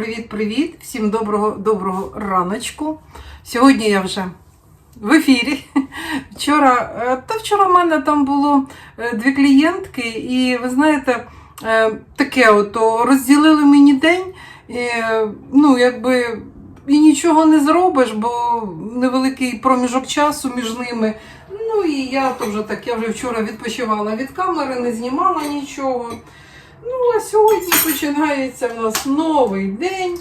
привіт-привіт! Всім доброго доброго раночку. Сьогодні я вже в ефірі. Вчора, е, та вчора в мене там було е, дві клієнтки, і ви знаєте, е, таке от о, розділили мені день. е, Ну, якби і нічого не зробиш, бо невеликий проміжок часу між ними. Ну і я то вже так, я вже вчора відпочивала від камери, не знімала нічого. Ну, а сьогодні починається в нас новий день.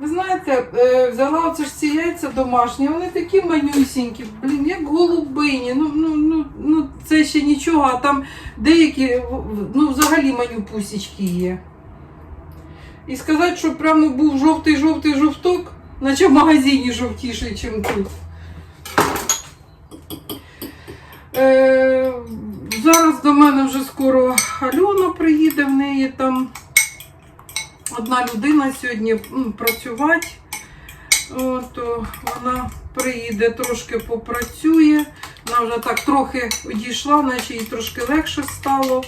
Ви знаєте, е, взяла оце ж ці яйця домашні, вони такі манюсінькі, блін, як голубині. Ну, ну, ну, ну це ще нічого, а там деякі ну, взагалі манюпусічки є. І сказати, що прямо був жовтий-жовтий жовток, наче в магазині жовтіший, ніж тут. Е, зараз до мене вже скоро Альона приїде, в неї там одна людина сьогодні працювати. От, вона приїде, трошки попрацює. Вона вже так трохи одійшла, наче їй трошки легше стало.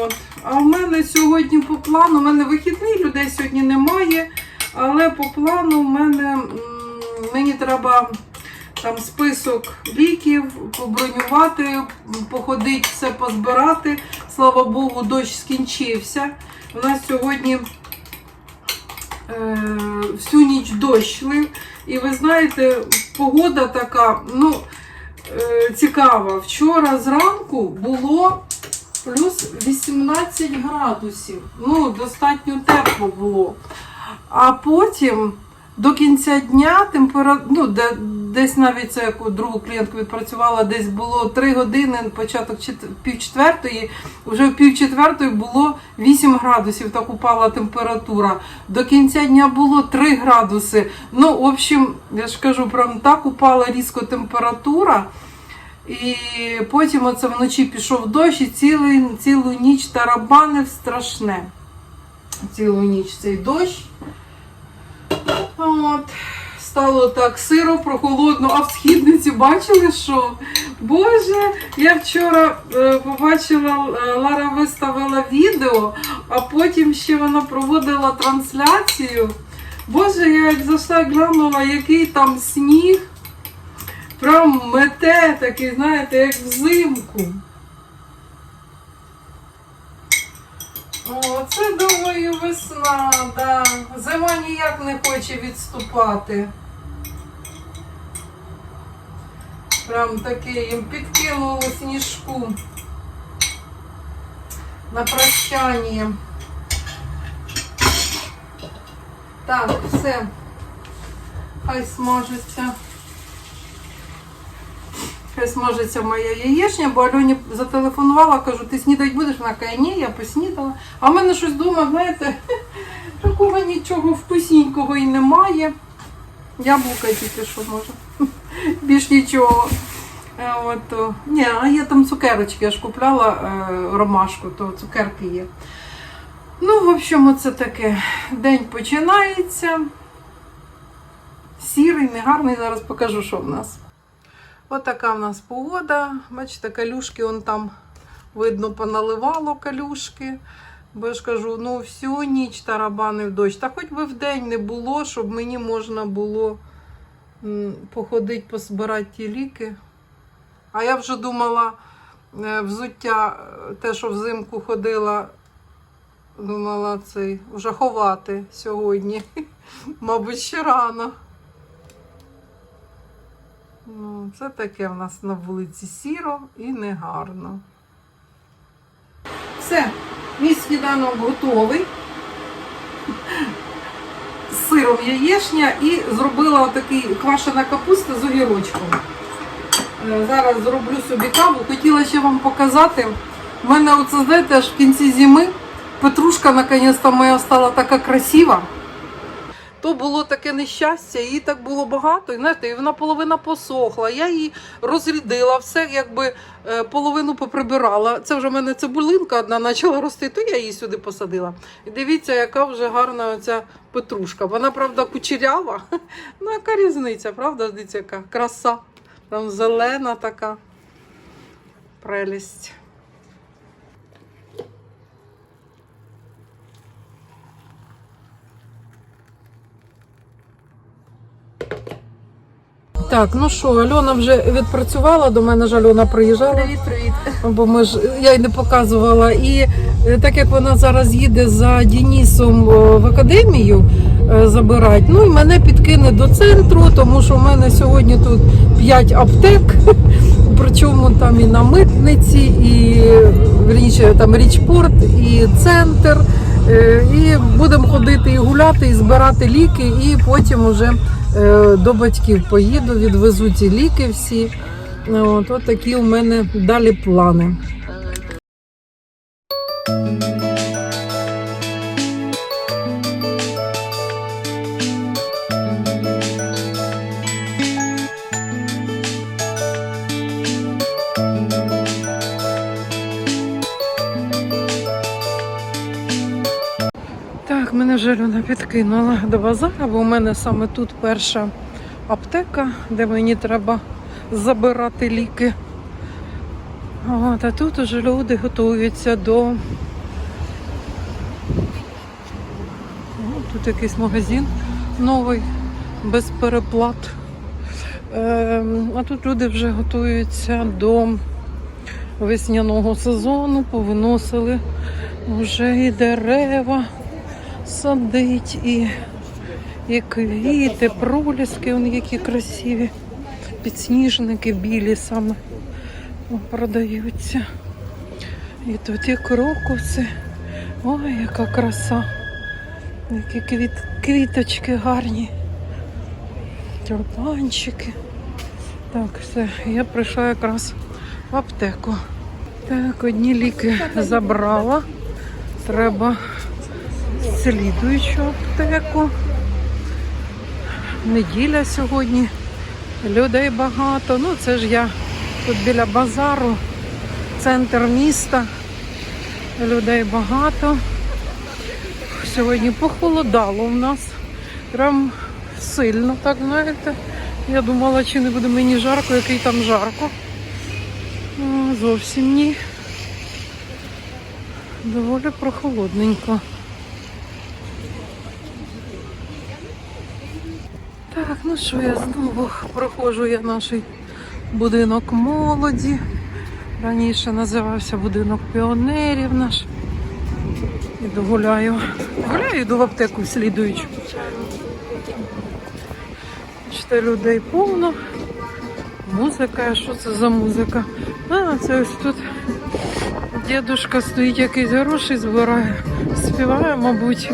От. А в мене сьогодні по плану, у мене вихідний, людей сьогодні немає, але по плану в мене мені треба там список ліків, побронювати, походити, все позбирати. Слава Богу, дощ скінчився. У нас сьогодні е, всю ніч дощ лив. І ви знаєте, погода така, ну, е, цікава. Вчора зранку було плюс 18 градусів. Ну, достатньо тепло було. А потім до кінця дня температура, ну, де, десь навіть це яку другу клієнтку відпрацювала, десь було 3 години, початок пів четвертої, вже в пів четвертої було 8 градусів, так упала температура. До кінця дня було 3 градуси. Ну, в общем, я ж кажу, прям так упала різко температура. І потім оце вночі пішов дощ і цілий, цілу ніч тарабанив страшне. Цілу ніч цей дощ. От. Стало так сиро, прохолодно, а в східниці бачили, що? Боже, я вчора е, побачила, е, Лара виставила відео, а потім ще вона проводила трансляцію. Боже, я як зайшла глянула, який там сніг. Прям мете такий, знаєте, як взимку. Це, думаю, весна, да. Зима ніяк не хоче відступати. Прям такий їм підкинуло сніжку на прощання. Так, все. Хай смажиться. Смажиться моя яєчня, бо Альоні зателефонувала, кажу, ти снідати будеш? Вона каже, ні, я поснідала. А в мене щось вдома, знаєте, такого нічого вкусненького і немає. Яблука тільки що може. Більш нічого. Е, От, ні, а є там цукерочки, я ж купляла е, ромашку, то цукерки є. Ну, в общем, оце таке. День починається. Сірий, негарний, зараз покажу, що в нас. Ось така в нас погода. Бачите, калюшки он там видно поналивало калюшки. Бо я ж кажу, ну всю ніч тарабанив дощ. Та хоч би в день не було, щоб мені можна було походити, позбирати ті ліки. А я вже думала, е, взуття, е, те, що взимку ходила, думала цей вже ховати сьогодні. Мабуть, ще рано. Ну, це таке в нас на вулиці сіро і негарно. Все, мій сніданок готовий. З сиром яєшня і зробила отакий квашена капуста з огірочком. Е, Зараз зроблю собі каву. Хотіла ще вам показати. У мене оце, знаєте, аж в кінці зими петрушка наконець-то моя стала така красива. То було таке нещастя, її так було багато, і знаєте, і вона половина посохла. Я її розрядила, все якби е, половину поприбирала. Це вже в мене цибулинка одна почала рости, то я її сюди посадила. І дивіться, яка вже гарна оця петрушка. Вона, правда, кучерява. Ну, яка різниця, правда? Дивіться, яка краса. Там зелена така прелість. Так, ну що, Альона вже відпрацювала, до мене ж Альона приїжджала. Привіт, привіт. Бо ми ж я й не показувала. І е, так як вона зараз їде за Денісом е, в академію е, забирати, ну і мене підкине до центру, тому що в мене сьогодні тут 5 аптек. Причому там і на митниці, і вірніше, там річпорт, і центр. Е, І будемо ходити і гуляти, і збирати ліки, і потім вже е, до батьків поїду, відвезу ці ліки всі. От, от такі у мене далі плани. Підкинула до базара, бо у мене саме тут перша аптека, де мені треба забирати ліки. От, а тут уже люди готуються до. О, тут якийсь магазин новий, без переплат. Ем, а тут люди вже готуються до весняного сезону, повиносили вже і дерева садить, і, і квіти, проліски, вони які красиві, підсніжники білі саме продаються. І тут і крокуси. Ой, яка краса. Які квіт, квіточки гарні. Тюльпанчики. Так, все, я прийшла якраз в аптеку. Так, одні ліки забрала. Треба слідуючу аптеку. Неділя сьогодні. Людей багато. Ну, це ж я тут біля базару, центр міста. Людей багато. Сьогодні похолодало в нас. Прям сильно, так знаєте. Я думала, чи не буде мені жарко, який там жарко. Зовсім ні. Доволі прохолодненько. Так, ну що я знову проходжу я наш будинок молоді. Раніше називався будинок піонерів наш. Іду гуляю. Гуляю, йду в аптеку слідуючу. Бачите, людей повно. Музика, що це за музика? А, це ось тут дідушка стоїть, якийсь гроші збирає. Співає, мабуть.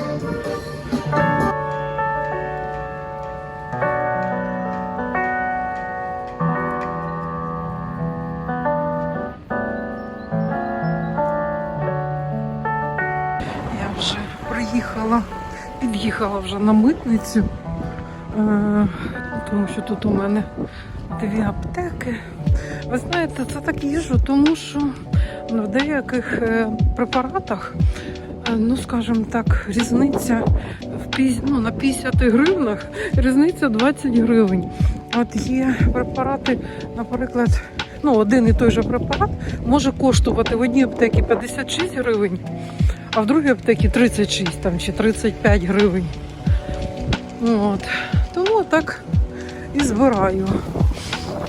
Під'їхала вже на митницю, е, тому що тут у мене дві аптеки. Ви знаєте, це так їжу, тому що в деяких е, препаратах, е, ну скажімо так, різниця в ну, на 50 гривнах, різниця 20 гривень. От є препарати, наприклад, ну, один і той же препарат може коштувати в одній аптеці 56 гривень, а в другій аптеці 36 там, чи 35 гривень. От. Тому так і збираю.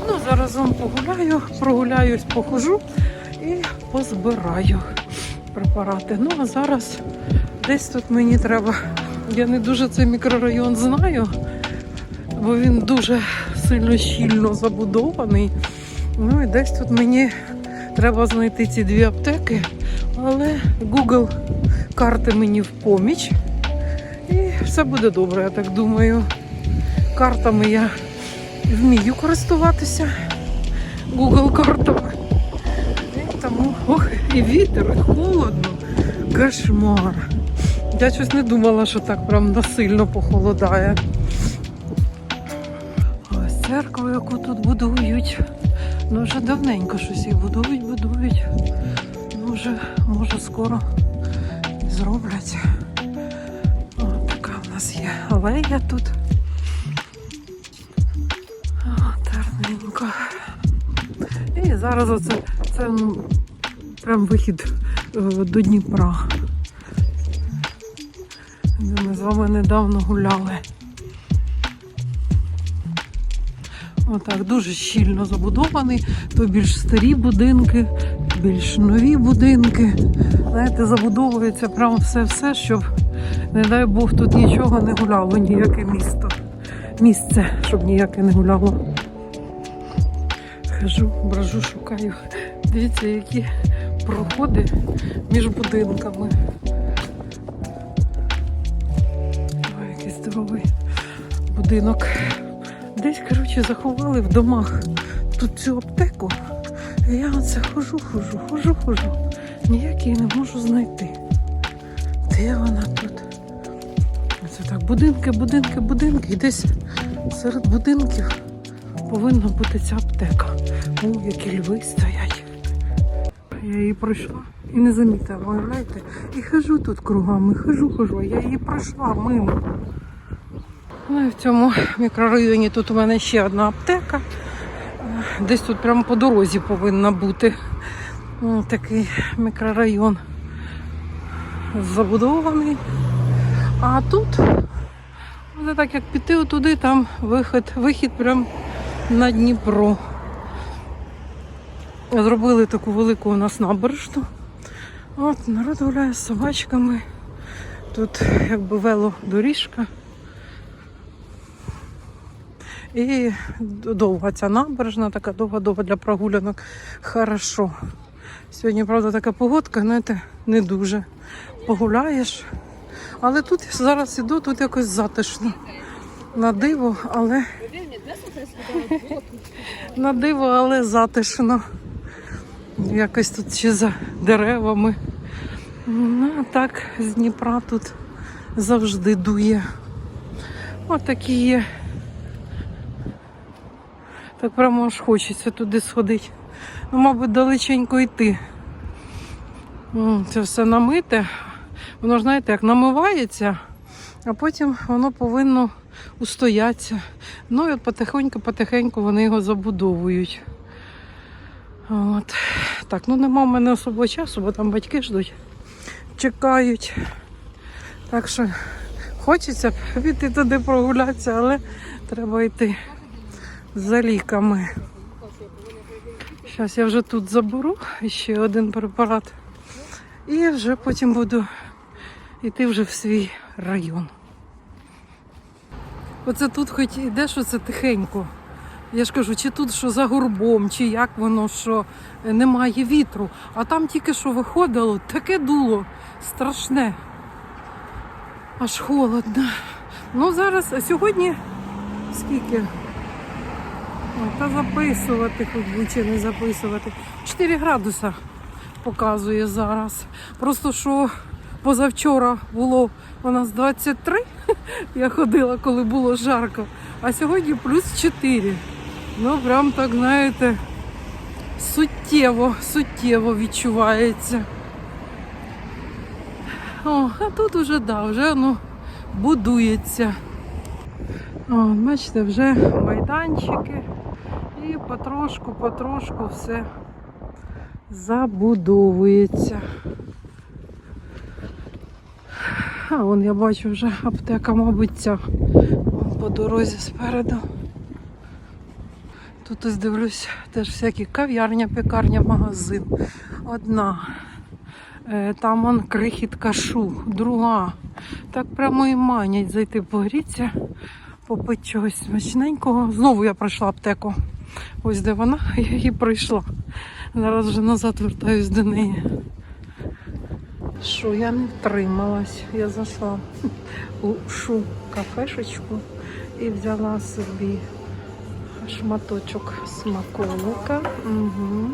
Ну, зараз вам погуляю, прогуляюсь, похожу і позбираю препарати. Ну, а зараз десь тут мені треба. Я не дуже цей мікрорайон знаю, бо він дуже сильно щільно забудований. Ну і десь тут мені треба знайти ці дві аптеки, але Google карти мені в поміч. І все буде добре, я так думаю. Картами я вмію користуватися Google картами. І тому ох, і вітер, і холодно. Кошмар. Я щось не думала, що так прям насильно похолодає. Ось церкву, яку тут будують. Ну вже давненько щось їх будують, будують. Вже, може, скоро зроблять. От така в нас є алея тут. Гарненько. І зараз оце це прям вихід е, до Дніпра. Де ми з вами недавно гуляли. Отак, дуже щільно забудований. То більш старі будинки, більш нові будинки. Знаєте, забудовується прямо все-все, щоб, не дай Бог, тут нічого не гуляло, ніяке місто. Місце, щоб ніяке не гуляло. Хожу, брожу, шукаю. Дивіться, які проходи між будинками. Ой, який здоровий будинок. Десь, коротше, заховали в домах тут цю аптеку. Я оце хожу, хожу, хожу, хожу. Ніяк її не можу знайти. Де вона тут? Це так, будинки, будинки, будинки. І десь серед будинків повинна бути ця аптека. О, які льви стоять. Я її пройшла і не замітила, уявляєте? І хожу тут кругами, хожу, хожу, я її пройшла мимо. Ну і в цьому мікрорайоні тут у мене ще одна аптека. Десь тут прямо по дорозі повинна бути такий мікрорайон забудований. А тут, це так як піти туди, там вихід, вихід прямо на Дніпро. Зробили таку велику у нас набережну. От народ гуляє з собачками. Тут якби велодоріжка. І довга ця набережна, така довга-довга для прогулянок. Хорошо. Сьогодні, правда, така погодка, знаєте, не дуже. Погуляєш. Але тут зараз іду, тут якось затишно. На диво, але на диво, але затишно. Якось тут ще за деревами. Ну, а так з Дніпра тут завжди дує. Отакі є. Так прямо аж хочеться туди сходити. Ну, мабуть, далеченько йти. Це все намите. Воно ж, знаєте, як намивається, а потім воно повинно устоятися. Ну і от потихеньку-потихеньку вони його забудовують. От. Так, ну нема в мене особого часу, бо там батьки ждуть, чекають. Так що хочеться піти туди прогулятися, але треба йти за ліками. Зараз я вже тут заберу ще один препарат. І вже потім буду йти вже в свій район. Оце тут хоч ідеш, оце тихенько. Я ж кажу, чи тут що за горбом, чи як воно, що немає вітру. А там тільки що виходило, таке дуло страшне. Аж холодно. Ну зараз, а сьогодні скільки? Та записувати, хоч би чи не записувати. 4 градуса показує зараз. Просто що позавчора було у нас 23, я ходила, коли було жарко, а сьогодні плюс 4. Ну, прям так, знаєте, суттєво, суттєво відчувається. О, а тут уже, да, вже ну, будується. О, бачите, вже майданчики. І потрошку, потрошку все забудовується. А вон я бачу вже аптека, мабуть, ця по дорозі спереду. Тут ось дивлюсь, теж всякі кав'ярня, пекарня, магазин. Одна. Е, Там он крихітка шу, друга. Так прямо і манять зайти погріться, попити чогось смачненького. Знову я пройшла аптеку. Ось де вона, я її пройшла. Зараз вже назад вертаюсь до неї. Що я не втрималась. Я зайшла у шу кафешечку і взяла собі шматочок смаколика. Угу.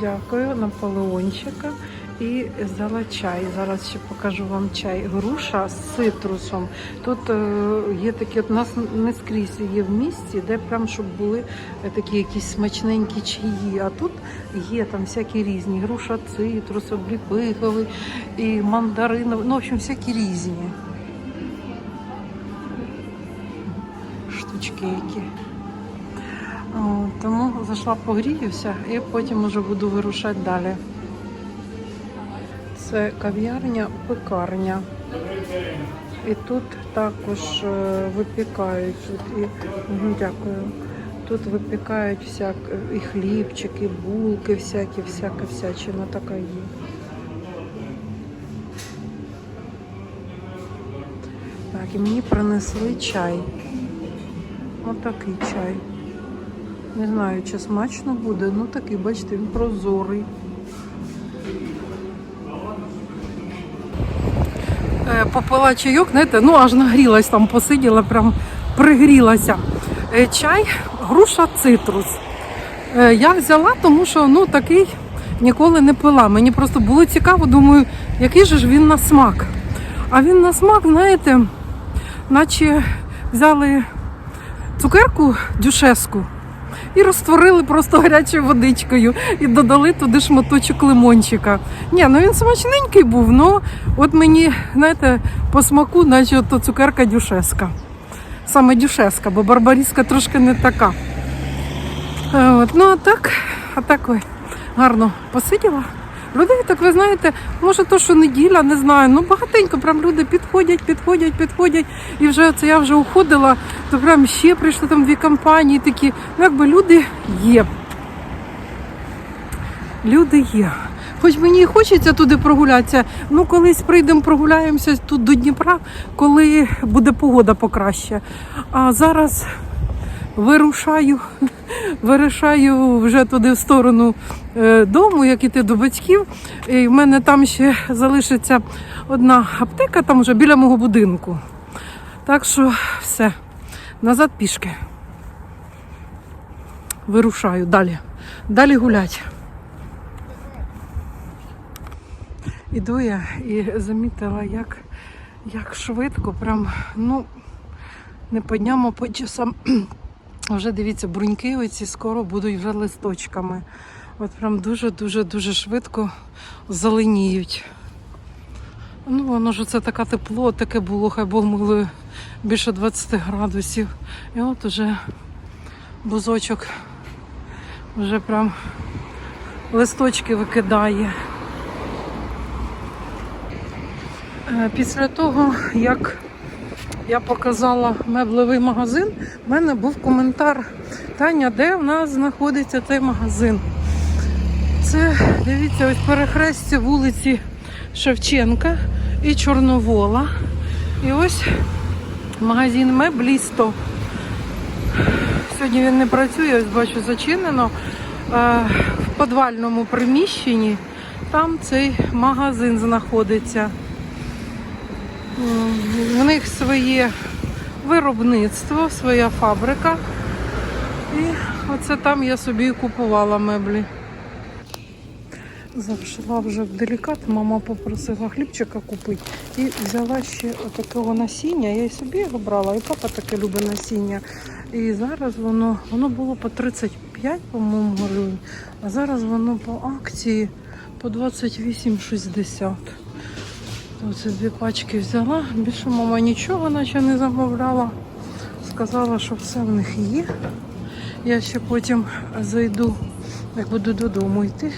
Дякую, наполеончика. І взяла чай. Зараз ще покажу вам чай. Груша з цитрусом. Тут е, є такі, от у нас не скрізь є в місті, де прям щоб були е, такі якісь смачненькі чаї. А тут є там всякі різні. Груша, цитрус, обліпиховий і мандариновий. Ну, в общем, всякі різні. Штучки які. Тому зайшла погріюся і потім уже буду вирушати далі. Це кав'ярня, пекарня. І тут також е, випікають. Тут І, дякую. тут випікають всяк, і хлібчики, і булки, всякі, всяка всячина така є. Так, і мені принесли чай. Отакий чай. Не знаю, чи смачно буде, ну такий, бачите, він прозорий. Попила чайок, знаєте, ну аж нагрілась там, посиділа, прям пригрілася. Е, Чай, груша цитрус. Е, Я взяла, тому що ну такий ніколи не пила. Мені просто було цікаво, думаю, який же ж він на смак. А він на смак, знаєте, наче взяли цукерку дюшеску і розтворили просто гарячою водичкою і додали туди шматочок лимончика. Ні, ну він смачненький був, ну от мені, знаєте, по смаку, наче то цукерка дюшеска. Саме дюшеска, бо барбаріска трошки не така. Е, От, ну а так, а так ой, гарно посиділа. Людей, так ви знаєте, може то, що неділя, не знаю. Ну багатенько прям люди підходять, підходять, підходять. І вже це я вже уходила, то прям ще прийшли там дві компанії такі. Ну якби люди є. Люди є. Хоч мені і хочеться туди прогулятися, ну колись прийдемо, прогуляємося тут до Дніпра, коли буде погода покраще. А зараз вирушаю, вирушаю вже туди в сторону е, дому, як іти до батьків. І в мене там ще залишиться одна аптека, там вже біля мого будинку. Так що все, назад пішки. Вирушаю далі. Далі гулять. Іду я і замітила, як, як швидко, прям, ну, не по дням, а по часам. Вже дивіться, бруньки оці скоро будуть вже листочками. От прям дуже-дуже-дуже швидко зеленіють. Ну, воно ж це таке тепло, таке було, хай Бог милує більше 20 градусів. І от уже бузочок вже прям листочки викидає. Е, Після того, як я показала меблевий магазин, в мене був коментар. Таня, де в нас знаходиться цей магазин? Це, дивіться, ось перехрестя вулиці Шевченка і Чорновола. І ось магазин Меблісто. Сьогодні він не працює, ось бачу, зачинено. Е, В підвальному приміщенні там цей магазин знаходиться. В них своє виробництво, своя фабрика. І оце там я собі і купувала меблі. Зайшла вже в делікат, мама попросила хлібчика купити і взяла ще отакого насіння. Я і собі його брала, і папа таке любить насіння. І зараз воно, воно було по 35, по-моєму, гривень, а зараз воно по акції по 28,60. Оце дві пачки взяла. Більше мама нічого наче не замовляла. Сказала, що все в них є. Я ще потім зайду, як буду додому йти,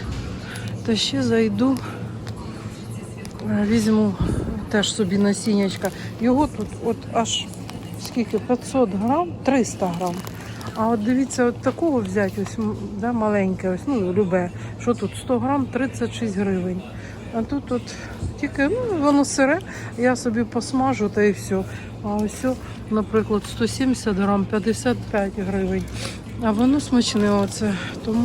то ще зайду, е, візьму теж собі насіннячка. Його тут от аж скільки? 500 грам, 300 грам. А от дивіться, от такого взяти, ось да, маленьке, ось, ну, любе. Що тут? 100 грам 36 гривень. А тут тільки ну, воно сире, я собі посмажу та і все. А ось, наприклад, 170 грам 55 гривень. А воно смачне оце. Тому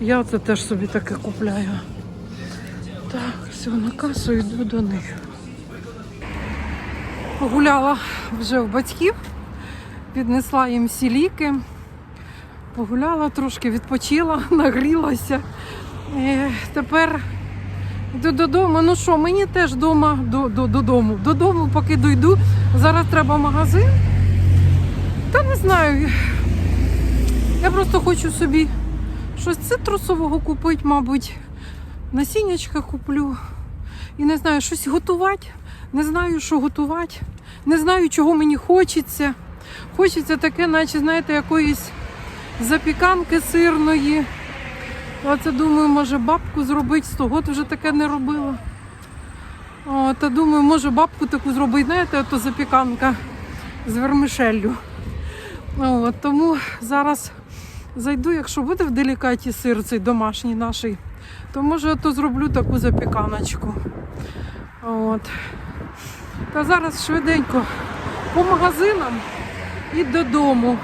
я це теж собі таке купляю. Так, все, на касу йду до них. Погуляла вже в батьків, піднесла їм всі ліки. Погуляла трошки, відпочила, нагрілася. І тепер йду додому. Ну що, мені теж дома, до, до, додому. Додому, поки дойду. Зараз треба магазин. Та не знаю. Я просто хочу собі щось цитрусового купити, мабуть. Насіннячка куплю. І не знаю, щось готувати. Не знаю, що готувати. Не знаю, чого мені хочеться. Хочеться таке, наче, знаєте, якоїсь запіканки сирної. Оце думаю, може бабку зробити, з того вже таке не робила. О, та думаю, може бабку таку зробити, знаєте, ото запіканка з вермишеллю. От, тому зараз зайду, якщо буде в делікаті сир цей домашній наш, то може то зроблю таку запіканочку. От. Та зараз швиденько по магазинам і додому.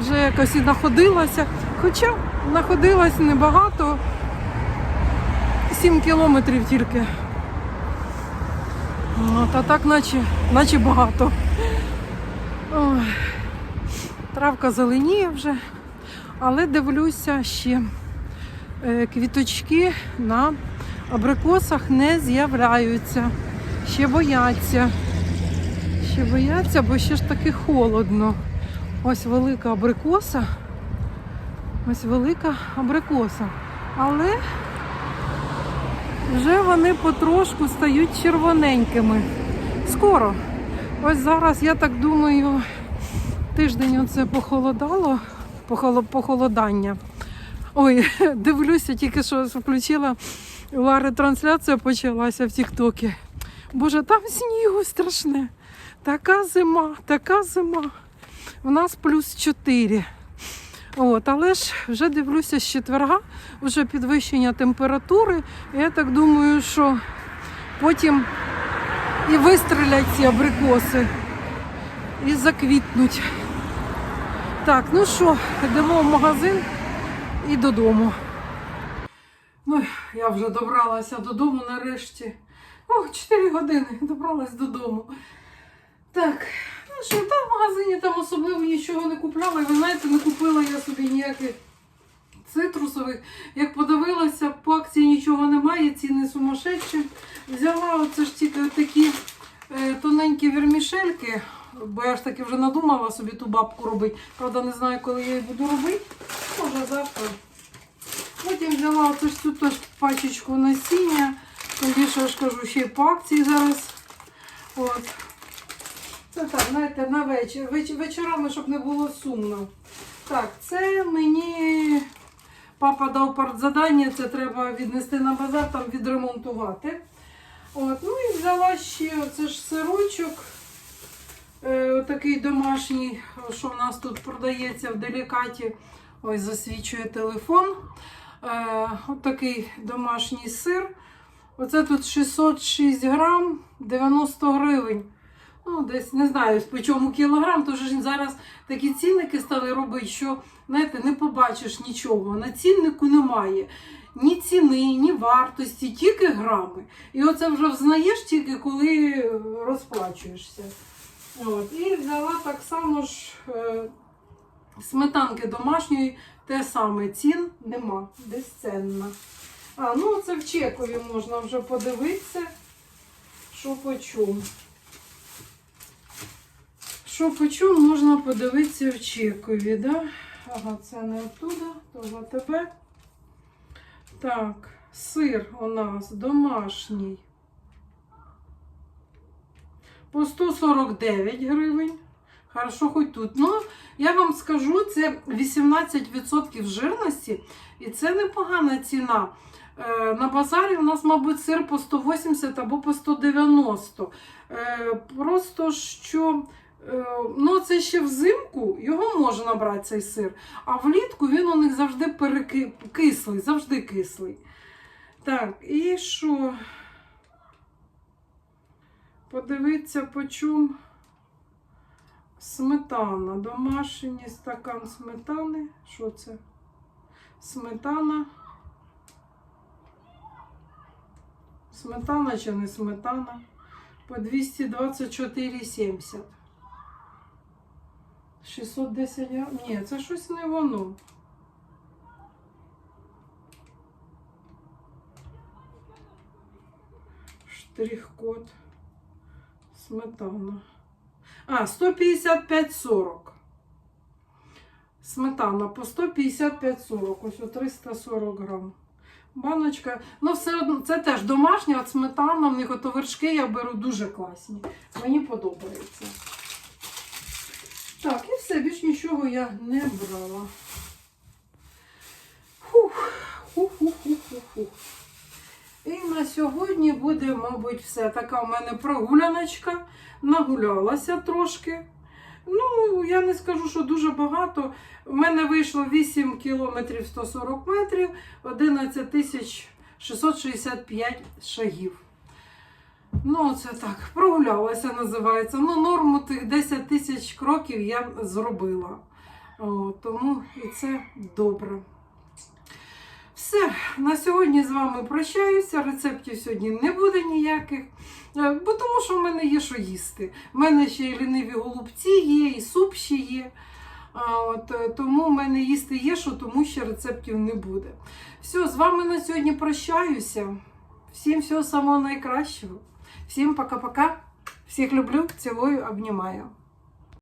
Вже якось і находилася. Хоча находилась небагато, 7 кілометрів тільки. От, а так наче, наче багато. Травка зеленіє вже, але дивлюся ще е, квіточки на абрикосах не з'являються. Ще бояться. Ще бояться, бо ще ж таки холодно. Ось велика абрикоса. Ось велика абрикоса. Але вже вони потрошку стають червоненькими. Скоро. Ось зараз, я так думаю, тиждень оце похолодало, похолодання. Ой, дивлюся, тільки що включила Лари трансляція почалася в Тіктокі. Боже, там снігу страшне. Така зима, така зима. У нас плюс 4. От, але ж вже дивлюся з четверга, вже підвищення температури. Я так думаю, що потім і вистрілять ці абрикоси і заквітнуть. Так, ну що, йдемо в магазин і додому. Ну, я вже добралася додому нарешті. О, 4 години добралась додому. Так, що, там в магазині там особливо нічого не купляла. І ви знаєте, не купила я собі ніяких цитрусових. Як подивилася, по акції нічого немає, ціни сумасшедші. Взяла оце ж тільки такі е, тоненькі вермішельки, бо я ж таки вже надумала собі ту бабку робити. Правда, не знаю, коли я її буду робити. Може завтра. Потім взяла оце ж цю теж пачечку насіння. Тим більше я ж кажу, ще й по акції зараз. От. Це так, знаєте, на вечір. Веч- вечорами, щоб не було сумно. Так, це мені папа дав партзадання, це треба віднести на базар, там відремонтувати. От, ну і взяла ще оце ж сирочок. Е, такий домашній, що в нас тут продається в делікаті. Ось засвічує телефон. Е, от домашній сир. Оце тут 606 грам, 90 гривень. Ну, десь не знаю по чому кілограм, що зараз такі цінники стали робити, що знаєте, не побачиш нічого. На ціннику немає ні ціни, ні вартості, тільки грами. І оце вже взнаєш тільки коли розплачуєшся. От. І взяла так само ж е, сметанки домашньої, те саме цін нема, безценна. А, ну це в Чекові можна вже подивитися, що по чому. Що по чому можна подивитися в Чекові, да? Ага, це не оттуда, то в тебе. Так, сир у нас домашній. По 149 гривень. Хорошо, хоч тут. Ну, я вам скажу, це 18% жирності, і це непогана ціна. Е, На базарі у нас, мабуть, сир по 180 або по 190. Е, Просто що, ну, це ще взимку його можна брати цей сир, а влітку він у них завжди переки... кислий, завжди кислий. Так, і що? Подивіться, по сметана. Домашній стакан сметани. Що це? Сметана. Сметана чи не сметана? По 224,70. 610 грам. Ні, це щось не воно. Штрих-код. Сметана. А, 155,40. Сметана по 155,40. Ось о 340 грам. Баночка. Ну, все одно, це теж домашня, от сметана, в них ото вершки я беру дуже класні. Мені подобається. Так, все, більш нічого я не брала. Фух, фух-фух-фух-фух. І на сьогодні буде, мабуть, все. Така в мене прогуляночка. Нагулялася трошки. Ну, я не скажу, що дуже багато. У мене вийшло 8 кілометрів 140 метрів, 11 тисяч 665 шагів. Ну, це так, прогулялася, називається. Ну, норму тих 10 тисяч кроків я зробила. О, тому і це добре. Все, на сьогодні з вами прощаюся. Рецептів сьогодні не буде ніяких. Е, Бо тому що в мене є що їсти. У мене ще і ліниві голубці є, і суп ще є. А, от, е, тому в мене їсти є, що тому ще рецептів не буде. Все, з вами на сьогодні прощаюся. Всім всього самого найкращого. Всім пока-пока. Всіх люблю, цілую, обнімаю.